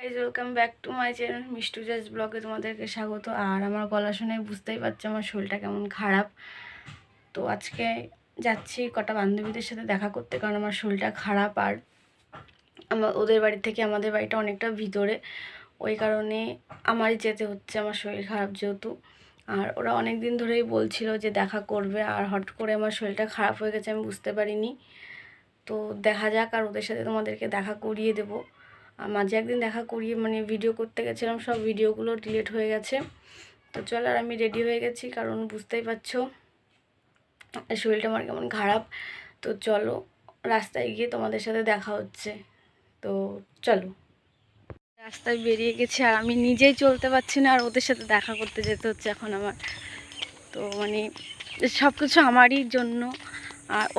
Guys welcome back to my channel Mishtu জাজ ব্লগে তোমাদেরকে স্বাগত। আর আমার গলা শুনে বুঝতেই পারছ, আমার শরীরটা কেমন খারাপ। তো আজকে যাচ্ছি কটা বান্ধবীদের সাথে দেখা করতে, কারণ আমার শরীরটা খারাপ। আর আমার ওদের বাড়ি থেকে আমাদের বাড়িটা অনেকটা ভিতরে। ওই কারণে আমারই যেতে হচ্ছে, আমার শরীর খারাপ যেহেতু। আর ওরা অনেক দিন ধরেই বলছিল যে দেখা করবে, আর হট করে আমার শরীরটা খারাপ হয়ে গেছে, আমি বুঝতে পারিনি। তো দেখা যাক, আর ওদের সাথে তোমাদেরকে দেখা করিয়ে দেবো। মাঝে একদিন দেখা করিয়ে মানে ভিডিও করতে গেছিলাম, সব ভিডিওগুলো ডিলিট হয়ে গেছে। তো চল আর আমি রেডি হয়ে গেছি, কারণ বুঝতেই পারছ, শরীরটা আমার কেমন খারাপ। তো চলো, রাস্তায় গিয়ে তোমাদের সাথে দেখা হচ্ছে। তো চলো। রাস্তায় বেরিয়ে গেছি আর আমি নিজেই চলতে পারছি না, আর ওদের সাথে দেখা করতে যেতে হচ্ছে এখন আমার। তো মানে সব কিছু আমারই জন্য।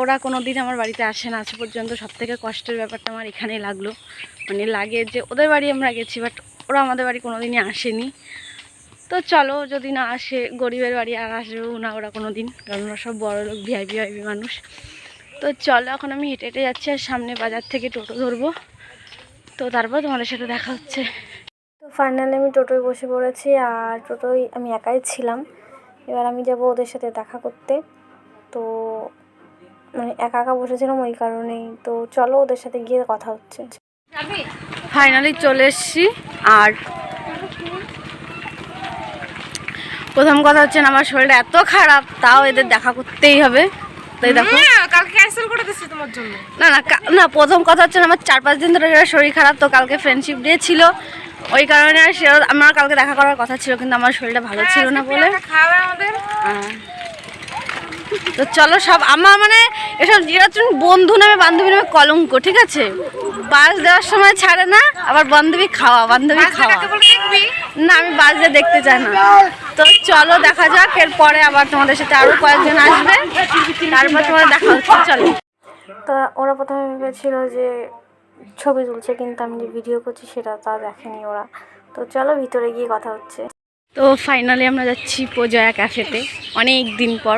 ওরা কোনো দিন আমার বাড়িতে আসে না, আজ পর্যন্ত সব থেকে কষ্টের ব্যাপারটা আমার এখানেই লাগল। মানে লাগে যে ওদের বাড়ি আমরা গেছি বাট ওরা আমাদের বাড়ি কোনো দিনই আসেনি। তো চলো, যদি না আসে, গরিবের বাড়ি আর আসবেও না ওরা কোনো দিন কারণ ওরা সব বড় লোক ভিআইপি ভিআইপি মানুষ। তো চলো, এখন আমি হেঁটে হেঁটে যাচ্ছি আর সামনে বাজার থেকে টোটো ধরবো। তো তারপর তোমাদের সাথে দেখা হচ্ছে। তো ফাইনালি আমি টোটোয় বসে পড়েছি আর টোটোয় আমি একাই ছিলাম। এবার আমি যাব ওদের সাথে দেখা করতে। তো মানে একা একা বসেছিলাম ওই কারণেই। তো চলো ওদের সাথে গিয়ে কথা হচ্ছে। ফাইনালি চলে এসছি আর প্রথম কথা হচ্ছে আমার শরীরটা এত খারাপ তাও এদের দেখা করতেই হবে। তাই দেখো। কালকে ক্যান্সেল করে দিচ্ছি তোমার জন্য। না না না প্রথম কথা হচ্ছে না, আমার চার পাঁচ দিন ধরে শরীর খারাপ তো কালকে ফ্রেন্ডশিপ ডে ছিল। ওই কারণে আর সে আমার কালকে দেখা করার কথা ছিল কিন্তু আমার শরীরটা ভালো ছিল না বলে। আমাদের। তো চলো সব আমার মানে এসব যেরকম বন্ধু নামে বান্ধবী নামে কলঙ্ক ঠিক আছে? বাস দেওয়ার সময় ছাড়ে না আবার বান্ধবী খাওয়া বান্ধবী খাওয়া। না আমি বাস দিয়ে দেখতে চাই না। তো চলো দেখা যাক এরপরে আবার তোমাদের সাথে আরও কয়েকজন আসবে। তারপর তোমার দেখা হচ্ছে চলো। তো ওরা প্রথমে ভেবেছিল যে ছবি তুলছে কিন্তু আমি যে ভিডিও করছি সেটা তা দেখেনি ওরা। তো চলো ভিতরে গিয়ে কথা হচ্ছে। তো ফাইনালি আমরা যাচ্ছি পূজয়া ক্যাফেতে অনেক দিন পর।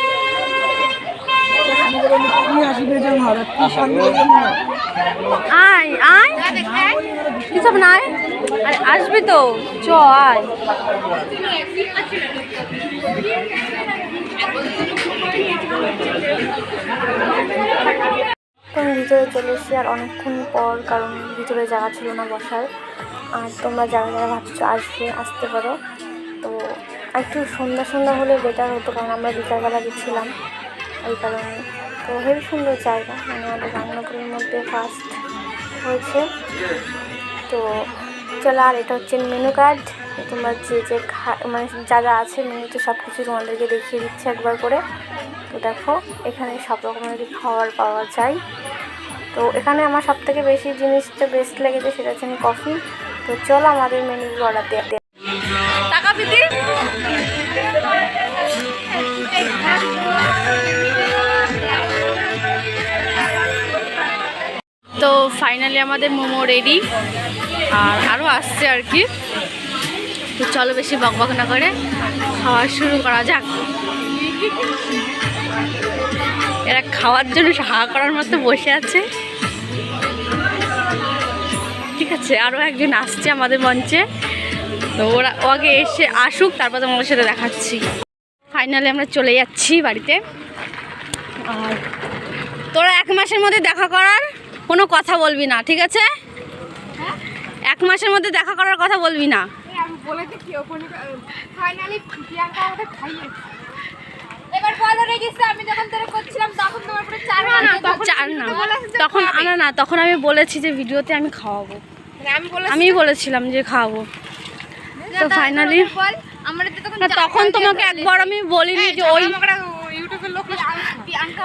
আসবি তো। চ ভিতরে চলে এসেছি আর অনেকক্ষণ পর, কারণ ভিতরে জায়গা ছিল না বসার। আর তোমরা যারা যারা ভাবছ আসবে, আসতে পারো। তো একটু সন্ধ্যা সন্ধ্যা হলে বেটার হতো, কারণ আমরা বিকালবেলা গেছিলাম। ওই কারণে তো হেবি সুন্দর জায়গা। মানে আমাদের রান্নাপুরের মধ্যে ফার্স্ট হয়েছে। তো চলো, আর এটা হচ্ছে মেনু কার্ড তোমরা যে যে খা মানে যা যা আছে মেনুতে সব কিছু তোমাদেরকে দেখিয়ে দিচ্ছে একবার করে। তো দেখো, এখানে সব রকমের খাবার পাওয়া যায়। তো এখানে আমার সব থেকে বেশি জিনিসটা বেস্ট লেগেছে সেটা হচ্ছে কফি তো চলো, আমাদের মেনুগুলো অর্ডার দেওয়া টাকা পিতি ফাইনালি আমাদের মোমো রেডি। আর আরও আসছে আর কি। তো চলো বেশি বকবক না করে খাওয়া শুরু করা যাক। এরা খাওয়ার জন্য হা করার মতো বসে আছে। ঠিক আছে আরও একজন আসছে আমাদের মঞ্চে। তো ওরা, ও আগে এসে আসুক, তারপর তোমাদের সাথে দেখাচ্ছি। ফাইনালি আমরা চলে যাচ্ছি বাড়িতে। আর তোরা এক মাসের মধ্যে দেখা করার কোনো কথা বলবি না ঠিক আছে? এক মাসের মধ্যে দেখা করার কথা বলবি না। তখন চার না তখন আমি বলেছি যে ভিডিওতে আমি খাওয়াবো। আমি বলেছিলাম যে খাওয়াবো। তো ফাইনালি তখন তোমাকে একবার আমি বলিনি যে ওই ইউটিউবের লোক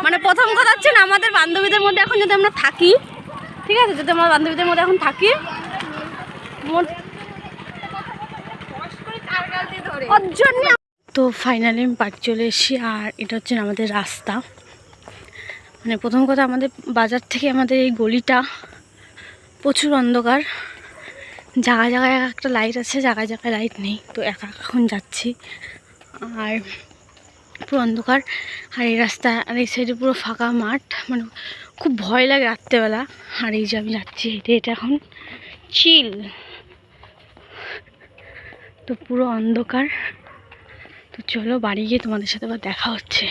মানে প্রথম কথা হচ্ছে না, আমাদের বান্ধবীদের মধ্যে এখন যদি আমরা থাকি, ঠিক আছে, যদি আমার বান্ধবীদের মধ্যে এখন থাকি তো ফাইনালি আমি বাড়ি চলে এসেছি, আর এটা হচ্ছে আমাদের রাস্তা। মানে প্রথম কথা আমাদের বাজার থেকে আমাদের এই গলিটা প্রচুর অন্ধকার। জায়গায় জায়গায় এক একটা লাইট আছে, জায়গায় জায়গায় লাইট নেই, তো একা এখন যাচ্ছি। আর পুরো অন্ধকার আর এই রাস্তা আর এই সাইডে পুরো ফাঁকা মাঠ। মানে খুব ভয় লাগে রাত্রেবেলা। আর এই যে আমি যাচ্ছি হেঁটে, এটা এখন চিল। তো পুরো অন্ধকার। তো চলো বাড়ি গিয়ে তোমাদের সাথে আবার দেখা হচ্ছে।